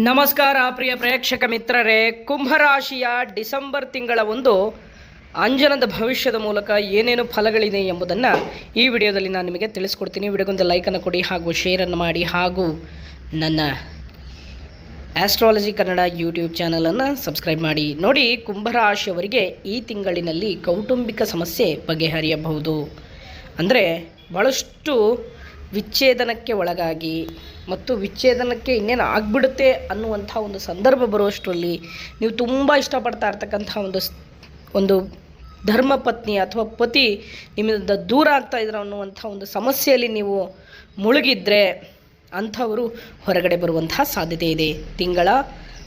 ನಮಸ್ಕಾರ ಪ್ರಿಯ ಪ್ರೇಕ್ಷಕ ಮಿತ್ರರೇ. ಕುಂಭರಾಶಿಯ ಡಿಸೆಂಬರ್ ತಿಂಗಳ ಒಂದು ಅಂಜನದ ಭವಿಷ್ಯದ ಮೂಲಕ ಏನೇನು ಫಲಗಳಿದೆ ಎಂಬುದನ್ನು ಈ ವಿಡಿಯೋದಲ್ಲಿ ನಾನು ನಿಮಗೆ ತಿಳಿಸ್ಕೊಡ್ತೀನಿ. ವಿಡಿಯೋಗೊಂದು ಲೈಕನ್ನು ಕೊಡಿ ಹಾಗೂ ಶೇರನ್ನು ಮಾಡಿ ಹಾಗೂ ನನ್ನ ಆಸ್ಟ್ರಾಲಜಿ ಕನ್ನಡ ಯೂಟ್ಯೂಬ್ ಚಾನಲನ್ನು ಸಬ್ಸ್ಕ್ರೈಬ್ ಮಾಡಿ. ನೋಡಿ, ಕುಂಭರಾಶಿಯವರಿಗೆ ಈ ತಿಂಗಳಿನಲ್ಲಿ ಕೌಟುಂಬಿಕ ಸಮಸ್ಯೆ ಬಗೆಹರಿಯಬಹುದು. ಅಂದರೆ ಭಾಳಷ್ಟು ವಿಚ್ಛೇದನಕ್ಕೆ ಒಳಗಾಗಿ ಮತ್ತು ವಿಚ್ಛೇದನಕ್ಕೆ ಇನ್ನೇನು ಆಗ್ಬಿಡುತ್ತೆ ಅನ್ನುವಂಥ ಒಂದು ಸಂದರ್ಭ ಬರುವಷ್ಟರಲ್ಲಿ ನೀವು ತುಂಬ ಇಷ್ಟಪಡ್ತಾ ಇರ್ತಕ್ಕಂಥ ಒಂದು ಒಂದು ಧರ್ಮಪತ್ನಿ ಅಥವಾ ಪತಿ ನಿಮ್ಮಿಂದ ದೂರ ಆಗ್ತಾ ಇದ್ರು ಅನ್ನುವಂಥ ಒಂದು ಸಮಸ್ಯೆಯಲ್ಲಿ ನೀವು ಮುಳುಗಿದ್ರೆ ಅಂಥವರು ಹೊರಗಡೆ ಬರುವಂತಹ ಸಾಧ್ಯತೆ ಇದೆ. ತಿಂಗಳ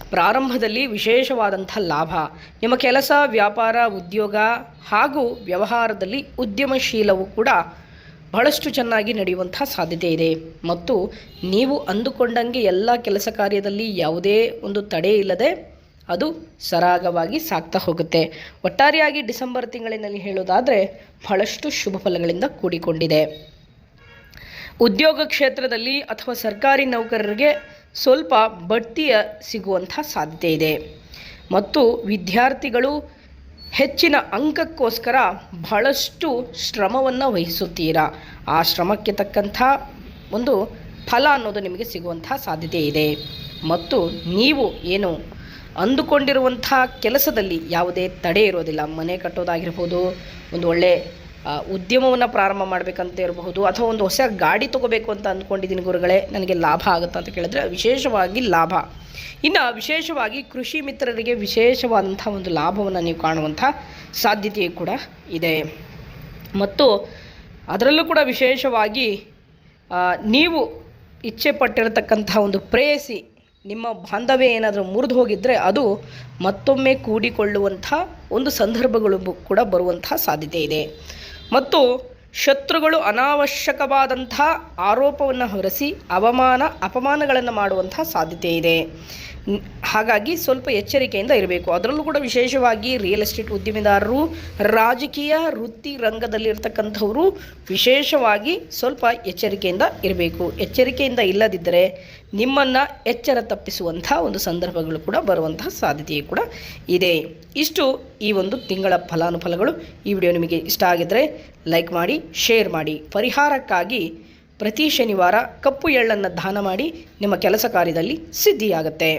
ಪ್ರಾರಂಭದಲ್ಲಿ ವಿಶೇಷವಾದಂಥ ಲಾಭ. ನಿಮ್ಮ ಕೆಲಸ, ವ್ಯಾಪಾರ, ಉದ್ಯೋಗ ಹಾಗೂ ವ್ಯವಹಾರದಲ್ಲಿ ಉದ್ಯಮಶೀಲವು ಕೂಡ ಬಹಳಷ್ಟು ಚೆನ್ನಾಗಿ ನಡೆಯುವಂತಹ ಸಾಧ್ಯತೆ ಇದೆ. ಮತ್ತು ನೀವು ಅಂದುಕೊಂಡಂಗೆ ಎಲ್ಲ ಕೆಲಸ ಕಾರ್ಯದಲ್ಲಿ ಯಾವುದೇ ಒಂದು ತಡೆ ಇಲ್ಲದೆ ಅದು ಸರಾಗವಾಗಿ ಸಾಗ್ತಾ ಹೋಗುತ್ತೆ. ಒಟ್ಟಾರೆಯಾಗಿ ಡಿಸೆಂಬರ್ ತಿಂಗಳಿನಲ್ಲಿ ಹೇಳೋದಾದರೆ ಬಹಳಷ್ಟು ಶುಭ ಫಲಗಳಿಂದ ಕೂಡಿಕೊಂಡಿದೆ. ಉದ್ಯೋಗ ಕ್ಷೇತ್ರದಲ್ಲಿ ಅಥವಾ ಸರ್ಕಾರಿ ನೌಕರರಿಗೆ ಸ್ವಲ್ಪ ಬಡ್ತಿಯ ಸಿಗುವಂಥ ಸಾಧ್ಯತೆ ಇದೆ. ಮತ್ತು ವಿದ್ಯಾರ್ಥಿಗಳು ಹೆಚ್ಚಿನ ಅಂಕಕ್ಕೋಸ್ಕರ ಬಹಳಷ್ಟು ಶ್ರಮವನ್ನು ವಹಿಸುತ್ತೀರಾ? ಆ ಶ್ರಮಕ್ಕೆ ತಕ್ಕಂಥ ಒಂದು ಫಲ ಅನ್ನೋದು ನಿಮಗೆ ಸಿಗುವಂತಹ ಸಾಧ್ಯತೆ ಇದೆ. ಮತ್ತು ನೀವು ಏನು ಅಂದುಕೊಂಡಿರುವಂಥ ಕೆಲಸದಲ್ಲಿ ಯಾವುದೇ ತಡೆ ಇರೋದಿಲ್ಲ. ಮನೆ ಕಟ್ಟೋದಾಗಿರ್ಬೋದು, ಒಂದು ಒಳ್ಳೆ ಉದ್ಯಮವನ್ನು ಪ್ರಾರಂಭ ಮಾಡಬೇಕಂತ ಇರಬಹುದು, ಅಥವಾ ಒಂದು ಹೊಸ ಗಾಡಿ ತೊಗೋಬೇಕು ಅಂತ ಅಂದ್ಕೊಂಡಿದ್ದೀನಿ ಗುರುಗಳೇ, ನನಗೆ ಲಾಭ ಆಗುತ್ತಾ ಅಂತ ಕೇಳಿದ್ರೆ ವಿಶೇಷವಾಗಿ ಲಾಭ. ಇನ್ನು ವಿಶೇಷವಾಗಿ ಕೃಷಿ ಮಿತ್ರರಿಗೆ ವಿಶೇಷವಾದಂಥ ಒಂದು ಲಾಭವನ್ನು ನೀವು ಕಾಣುವಂಥ ಸಾಧ್ಯತೆ ಕೂಡ ಇದೆ. ಮತ್ತು ಅದರಲ್ಲೂ ಕೂಡ ವಿಶೇಷವಾಗಿ ನೀವು ಇಚ್ಛೆ ಪಟ್ಟಿರತಕ್ಕಂಥ ಒಂದು ಪ್ರೇಯಸಿ, ನಿಮ್ಮ ಬಾಂಧವ್ಯ ಏನಾದರೂ ಮುರಿದು ಹೋಗಿದ್ದರೆ ಅದು ಮತ್ತೊಮ್ಮೆ ಕೂಡಿಕೊಳ್ಳುವಂಥ ಒಂದು ಸಂದರ್ಭಗಳು ಕೂಡ ಬರುವಂತಹ ಸಾಧ್ಯತೆ ಇದೆ. ಮತ್ತು ಶತ್ರುಗಳು ಅನಾವಶ್ಯಕವಾದಂಥ ಆರೋಪವನ್ನು ಹೊರಸಿ ಅವಮಾನ ಅಪಮಾನಗಳನ್ನು ಮಾಡುವಂಥ ಸಾಧ್ಯತೆ ಇದೆ. ಹಾಗಾಗಿ ಸ್ವಲ್ಪ ಎಚ್ಚರಿಕೆಯಿಂದ ಇರಬೇಕು. ಅದರಲ್ಲೂ ಕೂಡ ವಿಶೇಷವಾಗಿ ರಿಯಲ್ ಎಸ್ಟೇಟ್ ಉದ್ಯಮಿದಾರರು, ರಾಜಕೀಯ ವೃತ್ತಿ ರಂಗದಲ್ಲಿರ್ತಕ್ಕಂಥವರು ವಿಶೇಷವಾಗಿ ಸ್ವಲ್ಪ ಎಚ್ಚರಿಕೆಯಿಂದ ಇರಬೇಕು. ಎಚ್ಚರಿಕೆಯಿಂದ ಇಲ್ಲದಿದ್ದರೆ ನಿಮ್ಮನ್ನು ಎಚ್ಚರ ತಪ್ಪಿಸುವಂಥ ಒಂದು ಸಂದರ್ಭಗಳು ಕೂಡ ಬರುವಂತಹ ಸಾಧ್ಯತೆ ಕೂಡ ಇದೆ. ಇಷ್ಟು ಈ ಒಂದು ತಿಂಗಳ ಫಲಾನುಫಲಗಳು. ಈ ವಿಡಿಯೋ ನಿಮಗೆ ಇಷ್ಟ ಆಗಿದ್ದರೆ ಲೈಕ್ ಮಾಡಿ, ಶೇರ್ ಮಾಡಿ. ಪರಿಹಾರಕ್ಕಾಗಿ ಪ್ರತಿ ಶನಿವಾರ ಕಪ್ಪು ಎಳ್ಳನ್ನು ದಾನ ಮಾಡಿ ನಿಮ್ಮ ಕೆಲಸ ಕಾರ್ಯದಲ್ಲಿ ಸಿದ್ಧಿಯಾಗುತ್ತೆ.